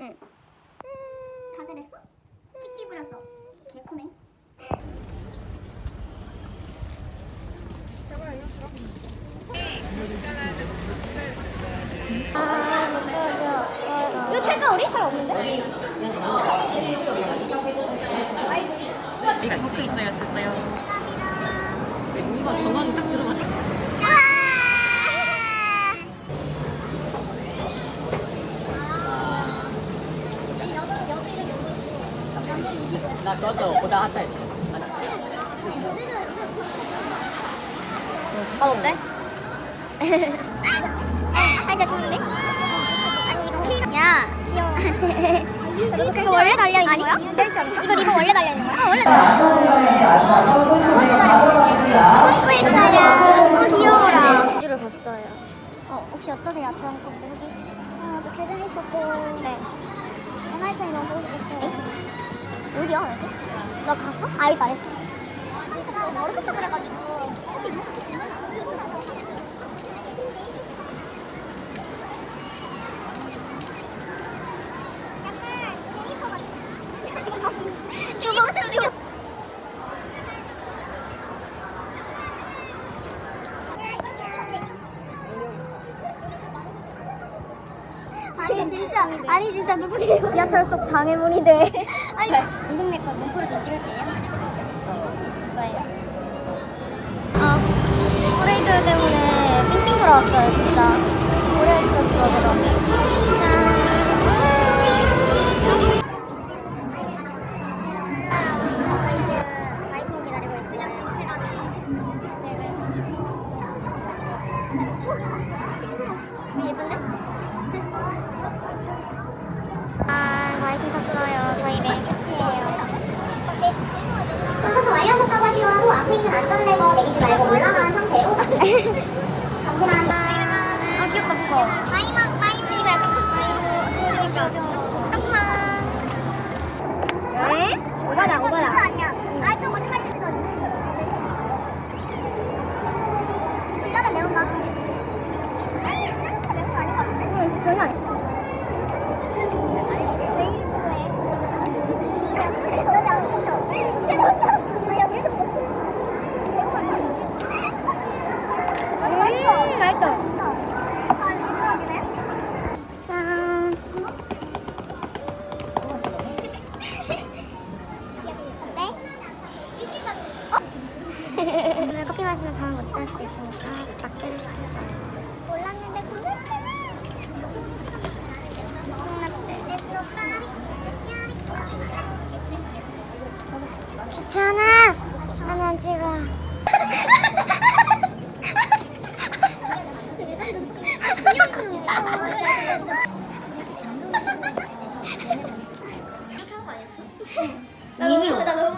응. 다들 했어? 킥킥 부렸어. 개코네. 이거 찰까 우리? 잘 없는데? 먹고 있어요, 됐어요. 이거 전원이 딱 들어 나 그것도 보다 하자 했어. 맛 어때? 아 진짜 좋은데? 아니 이거 휘가 야 귀여워 이거 원래 달려 있는 거야? 이거 리본 원래 달려 있는 거야? 어 원래 먹고 있어요 어 귀여워라 를 봤어요. 어 혹시 어떠세요 아트원 코스 후기? 아 저개 재밌었고 네 엔하이픈이 너무 보고 싶었어요 어디야 여기? 너 갔어? 아 여기 안 했어 나 어렸을 그래가지고 아니 진짜. 아니 진짜 누구세요? 지하철 속 장애물이네 아니 인생 네컷 문구를 좀 찍을게요. 아 프레이드 때문에 삥삥 돌아왔어요 진짜. 오래 있었어 그럼 있는 안전레버 내리지 말고 올라간 상태로 잠시만. 아 귀엽다 그거. 마이막 마이브 이거 약간 마이브 좋으니까 조금만. 에? 오바다 오바다. 아니야. 아또 거짓말 치지 거. 질러면 매운가? 아니 생각보다 매운 거 아닌 것 같은데? 응 전혀 아니 오늘 커피 마시면 잠을 못 잘 수도 있으니까 라떼를 시켰어요. 몰랐는데 궁금하잖아. 신라떼. 귀찮아. 하나 찍어. 나너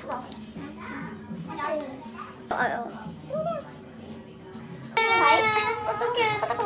아프다. 어떡해.